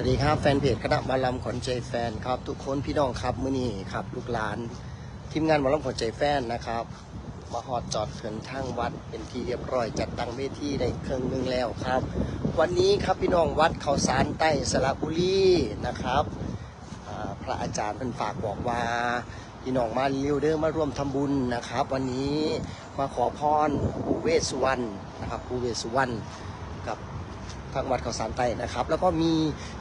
สวัสดีครับแฟนเพจคณะหมาลำขวัญใจแฟนครับ ทุกคนพี่น้องครับมื้อนี้ครับ ลูกหลาน ทีมงานหมาลำขวัญใจแฟนนะครับมาหอดจอดเถินทางวัดเป็นที่เรียบร้อยจัดตั้งเวทีได้เครื่องนึงแล้วครับ วันนี้ครับพี่น้องวัดเขาสารใต้สระบุรีนะครับพระอาจารย์เป็นฝากบอกว่าพี่น้องมาเร็วเด้อมาร่วมทำบุญนะครับ วันนี้มาขอพรปูเวสุวรรณนะครับปูเวสุวรรณ ทางวัดเขาสารไตนะครับ แล้วก็มี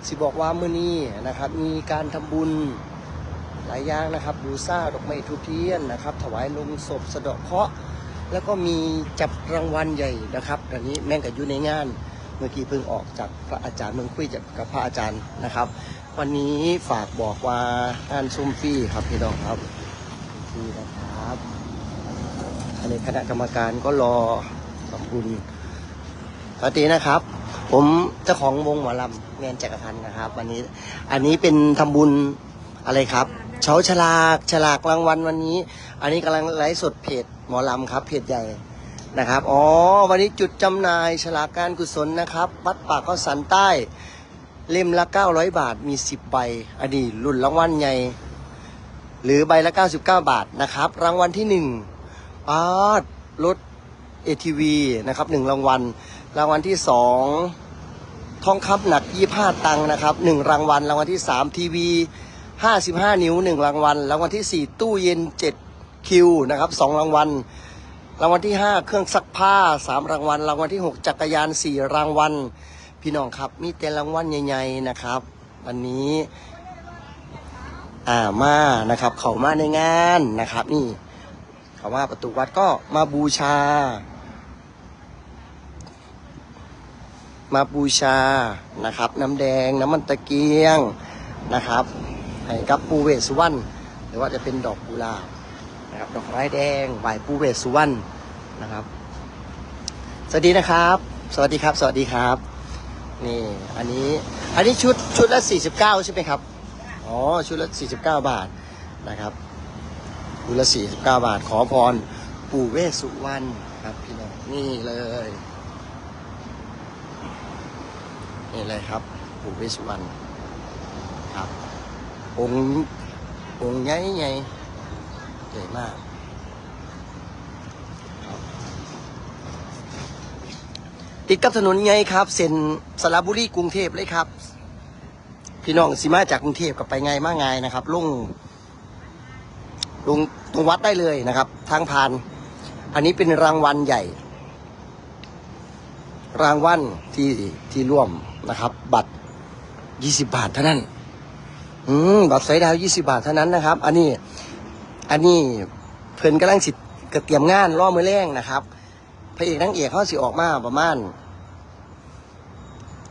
สิบอกว่ามื้อนี้นะครับ มีการทำบุญหลายอย่างนะครับ บูซาดอกไม้ทูบเทียนนะครับ ถวายลงศพสะเดาะเคราะห์แล้วก็มีจับรางวัลใหญ่นะครับอันนี้แม่งกับอยู่ในงาน เมื่อกี้เพิ่งออกจากพระอาจารย์เมืองคุยจากกับพระอาจารย์นะครับ วันนี้ฝากบอกว่างานซุ่มฟรีครับพี่น้องครับฟรีนะครับอันนี้คณะกรรมการก็รอทำบุญสวัสดีนะครับ ผมเจ้าของวงหมอลำเมียนจักรพันธ์นะครับ วันนี้ อันนี้เป็นทำบุญอะไรครับเฉาฉลากฉลากรางวัลวันนี้ อันนี้กำลังไลฟ์สดเพจหมอลำครับเพจใหญ่นะครับอ๋อวันนี้จุดจำหน่ายฉลากการกุศลนะครับวัดป่าข้าวสันใต้เล่มละ 900 บาทมี 10 ใบ อันนี้รุ่นรางวัลใหญ่ หรือใบละ 99 บาทนะครับ รางวัลที่1ปาดรถ ATV นะครับหนึ่งรางวัล รางวัลที่สองทองคำหนัก25ตังนะครับหนึ่งรางวัล รางวัลที่สามทีวี55นิ้วหนึ่งรางวัล รางวัลที่สี่ตู้เย็น7คิวนะครับสองรางวัล รางวัลที่ห้าเครื่องซักผ้าสามรางวัล รางวัลที่หกจักรยานสี่รางวัล พี่น้องครับ มีแต่รางวัลใหญ่ๆนะครับวันนี้อ่ามานะครับ เขามาในงานนะครับ นี่เขาว่าประตูวัดก็มาบูชา มาบูชานะครับ น้ำแดงน้ำมันตะเกียงนะครับให้กับปูเวสุวรรณหรือว่าจะเป็นดอกกุหลาบนะครับดอกไม้แดงไหวปูเวสุวรรณนะครับ สวัสดีนะครับ สวัสดีครับ สวัสดีครับ นี่อันนี้อันนี้ชุดชุดละ 49 ใช่ไหมครับอ๋อชุดละ 49 บาทนะครับชุดละ 49 บาทขอพรปู่เวสุวรรณครับพี่น้องนี่เลย นี่เลยครับปู่เวสสุวรรณครับ องค์องค์ใหญ่ใหญ่ใหญ่มากติดกับถนนไงครับเส้นสระบุรีกรุงเทพเลยครับ พี่น้องสิมาจากกรุงเทพกับไปไงมาไงนะครับลงลงตรงวัดได้เลยนะครับ ทางผ่าน อันนี้เป็นรางวัลใหญ่ รางวัลที่ที่ร่วมนะครับ บัตร 20 บาทเท่านั้น อืมบัตรสายดาว 20 บาทเท่านั้นนะครับ อันนี้อันนี้เพิ่นกำลังสิกระเตรียมงานล่อมือแรงนะครับพระเอกนางเอกเขาสิออกมาประมาณ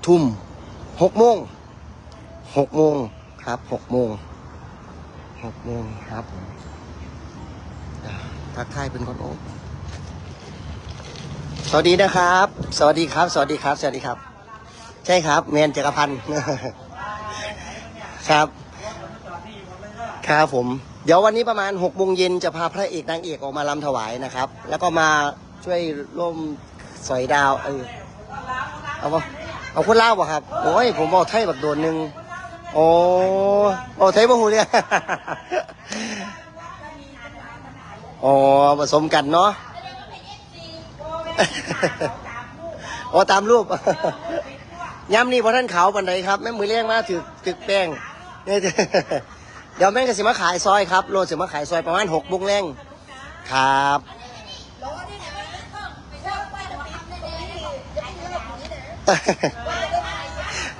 ทุ่มหกโมงหกโมงครับหกโมงหกโมงครับผมอ่าทักทายเป็นคนโอ้ สวัสดีนะครับ สวัสดีครับ สวัสดีครับ สวัสดีครับ ใช่ครับแมนจักรพันธ์ครับ ครับผม เดี๋ยววันนี้ประมาณหกโมงเย็นจะพาพระเอกนางเอกออกมาลำถวายนะครับ แล้วก็มาช่วยร่วมสอยดาว เออเอาปะเอาคนเล่าป่ะครับ โอ้ย ผมบอกไทยแบบโดนหนึ่งโอ้โอ้ไทยบ่หูเนี่ยอ๋อผสมกันเนาะ อ๋อตามรูปย้ำนี่พอท่านขาวปันใดครับแม่มือเลี้ยงมาถือถือแป้งเนี่ยเดี๋ยวแม่งก็สิมาขายซอยครับโลสิมาขายซอยประมาณหกบุ้งแรงครับ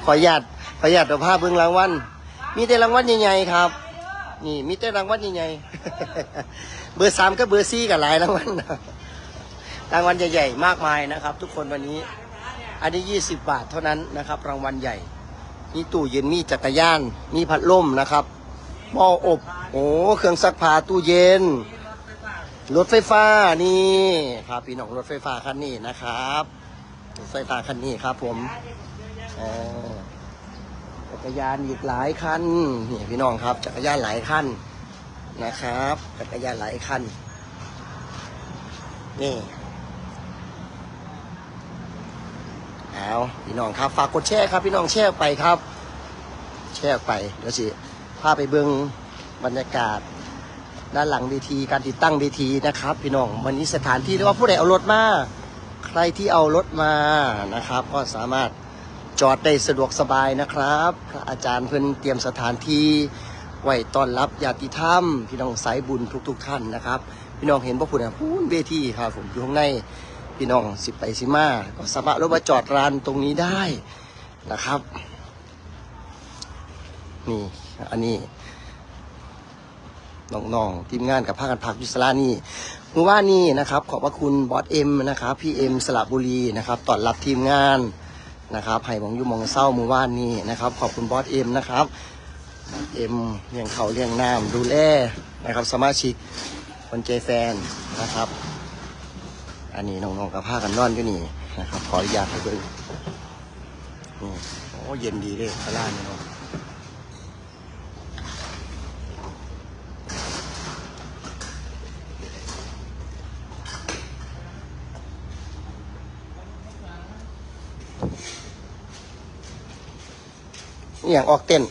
ขออนุญาตขออนุญาตเดี๋ยวภาพเบื้องรางวัลมีแต่รางวัลใหญ่ๆครับนี่มีแต่รางวัลใหญ่ๆเบอร์สามกับเบอร์สี่กับหลายรางวัลนะ รางวัลใหญ่ๆมากมายนะครับ ทุกคนวันนี้ อันนี้ 20 บาทเท่านั้นนะครับ รางวัลใหญ่ มีตู้เย็นมีจักรยาน มีพัดลมนะครับหม้ออบโอ้เครื่องซักผ้าตู้เย็นรถไฟฟ้านี่ครับพี่น้องรถไฟฟ้าคันนี้นะครับรถไฟฟ้าคันนี้ครับ ผมจักรยานอีกหลายคันนี่พี่น้องครับ จักรยานหลายคันนะครับ จักรยานหลายคันนี่ เอาพี่น้องครับ ฝากกดแชร์ครับ พี่น้องแชร์ไปครับ แชร์ไปเดี๋ยวสิพาไปเบิ่งบรรยากาศ ด้านหลังเวทีการติดตั้งเวทีนะครับ พี่น้องวันนี้สถานที่เรียกว่าผู้ใดเอารถมาใครที่เอารถมานะครับ ก็สามารถจอดได้สะดวกสบายนะครับพระอาจารย์เพิ่นเตรียมสถานที่ไว้ต้อนรับญาติธรรม พี่น้องสายบุญทุก ๆ ท่านนะครับ พี่น้องเห็นพระพุทธพูนเวทีครับผมอยู่ข้างใน พี่น้องสิไปสิมา ก็สามารถรถมาจอดร้านตรงนี้ได้นะครับ นี่อันนี้น้องๆทีมงานกับภาคกันพักยุสลานี่มือว่านนี้นะครับ ขอบพระคุณบอสเอ็มนะครับพี่เอ็มสระบุรีนะครับต้อนรับทีมงานนะครับให้มองยุมองเศร้ามือว่านนี้นะครับ ขอบคุณบอสเอ็มนะครับเอ็มเลี้ยงเขาเลี้ยงน้ำดูแลนะครับ สมาชิกคนใจแฟนนะครับ อันนี้น้องๆกับผ้ากันนอนอยู่นี่นะครับ ขออนุญาตให้เบิ่งนี่โอ้เย็นดีเลยข้างล่างนี่เนาะอย่างออกเต้น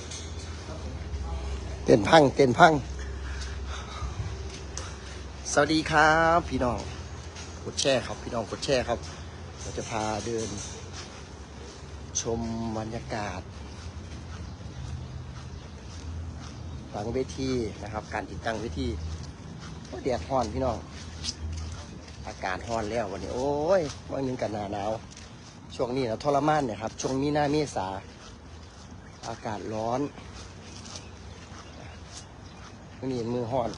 เต้นพัง เต้นพัง สวัสดีครับ พี่น้อง กดแชร์ครับพี่น้องกดแชร์ครับ เราจะพาเดิน ชมบรรยากาศ หลังเวทีนะครับ การติดตั้งเวทีโอ้แดดร้อนพี่น้องอากาศร้อนแล้ววันนี้ โอ้ยวันนึงกันหนาหนาวช่วงนี้นะทรมานเนี่ยครับช่วงมีหน้าเมษาอากาศร้อนนี่มือห่อน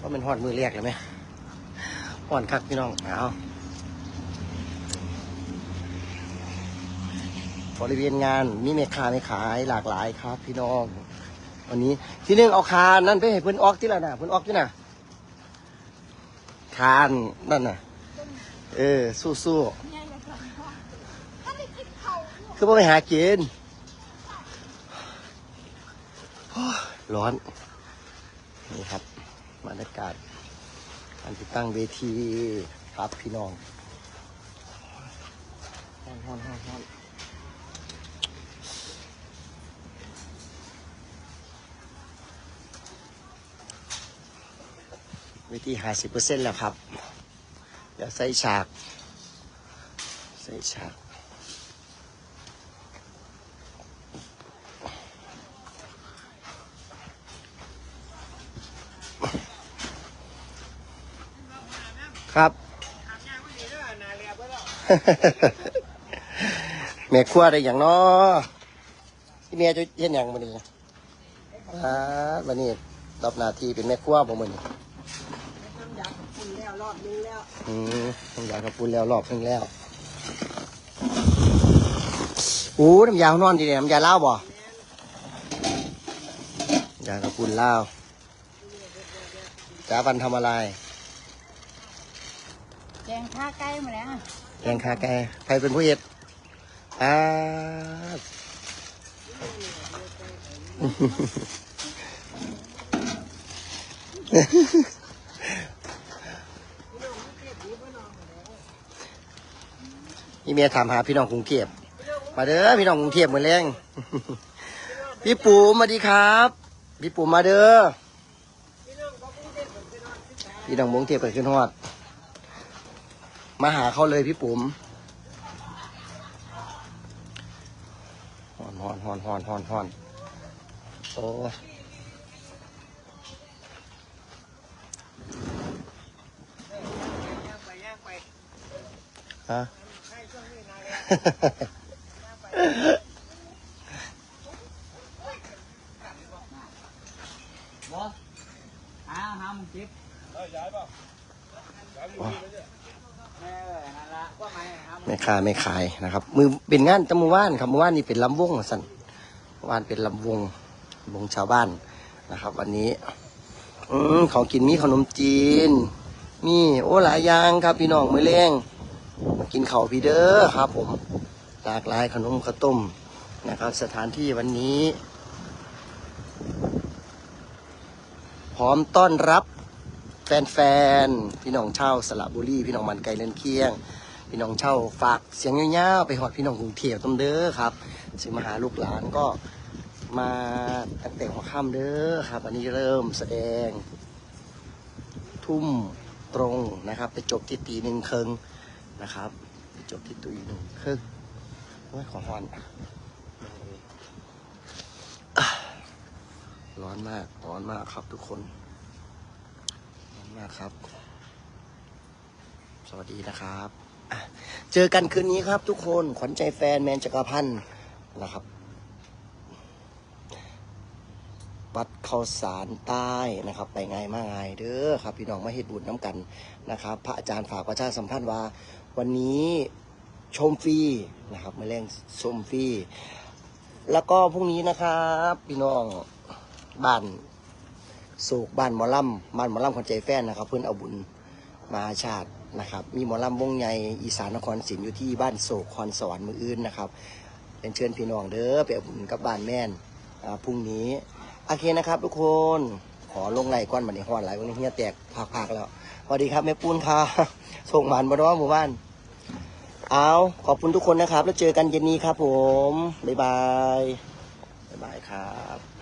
ว่ามันห่อนมือแรกเลยไหม ห่อนคักพี่น้องเอาบริเวณงานมีเมคาไม่ขายหลากหลายครับ พี่น้องวันนี้ที่นึงเอาคานนั่นไปให้เพื่อนออกที่ละน่ะเพื่อนออกที่น่ะคานนั่นน่ะ เออ สู้ๆคือว่าไปหากินร้อน นี่ครับบรรยากาศ การติดตั้งเวทีครับพี่น้องฮ้อนฮ้อนฮ้อนฮ้อนเวทีห้าสิบเปอร์เซ็นต์แล้วครับ เดี๋ยวใส่ฉาก ใส่ฉาก แม่ครัวได้อย่างนาะที่แม่จะเห็นอย่างมันนี่อ่าวันนี้รับหน้าที่เป็นแม่ครัวบ่มันอยากคุณแล้วรอบนึงแล้วอืมต้องอยากกับปุนแล้วรอบนึงแล้วโอ้น้ำยาเขานอนดีเลยน้ำยาเล่าบ่ยากับปุนเล่าจ้าวันทำอะไรแกงข้าใกล้มาแล้ว แกงคาแกใครเป็นผู้เฮ็ดอ่านี่เมียถามหาพี่น้องกรุงเทพมาเด้อพี่น้องกรุงเทพเหมือนแรงพี่ปูมาดีครับ พี่ปูมาเด้อพี่น้องกรุงเทพเปิดขึ้นฮอด มาหาเขาเลยพี่ปุ๋มฮอนฮอนฮอนฮอนฮอนฮอนโอ้ยฮะบอหาหามึงจิบเออนั่นละว่าไงหามึง ไม่ขายไม่ขายนะครับ มือเป็นงานตะมือว่านครับมือว่านนี่เป็นลำวงสันเมื่านเป็นลำวงวงชาวบ้านนะครับ วันนี้อของกินมีขนมจีน มีโอ้หลายอย่างครับ พี่น้องมือเล้งมากินข้าวพี่เด้อครับ ผมหลากหลายขนมข้าวต้มนะครับ สถานที่วันนี้ พร้อมต้อนรับ แฟนๆ พี่น้องเช่าสระบุรี พี่น้องมันไก่เล่นเคียง พี่น้องเช่าฝากเสียงยาวๆไปหอดพี่น้องกรุงเทพต้มเด้อครับสิมาหาลูกหลานก็มาตั้งแต่หัวค่ำเด้อครับอันนี้เริ่มแสดง ทุ่มตรงนะครับ ไปจบที่ตีหนึ่งครึ่งนะครับไปจบที่ตีหนึ่งครึ่งโอ้ยขอฮอนร้อนมาก ร้อนมากครับทุกคน นมากครับ สวัสดีนะครับ เจอกันคืนนี้ครับทุกคนขวัญใจแฟนแมนจักรพันธ์นะครับวัดเข้าสารใต้นะครับ ไปไงมาไงเด้อครับ พี่น้องมาเฮ็ดบุญน้ำกันนะครับ พระอาจารย์ฝากประชาสัมพันธ์ว่า วันนี้ชมฟรีนะครับมาแรงชมฟรีแล้วก็พรุ่งนี้นะครับ พี่น้องบ้าน โศกบ้านหมอลำบ้านหมอลำคนใจแฟนนะครับ เพื่อนเอาบุญมาชาตินะครับ มีหมอลำวงใหญ่อีสานนครศรีอยู่ที่บ้านโศกคอนสวรรค์มืออื่นนะครับเป็นเชิญพี่น้องเด้อไปเอาบุญกับบ้านแม่นพรุ่งนี้โอเคนะครับ ทุกคนขอลงไหลก้อนบันนี้ฮอนไหลวันนี้เฮียแตกพักๆแล้วสวัสดีครับแม่ปูนค่ะส่งหมานบนว่าหมู่บ้านเอาขอบคุณทุกคนนะครับ แล้วเจอกันเย็นนี้ครับผม บ๊ายบาย บ๊ายบายครับ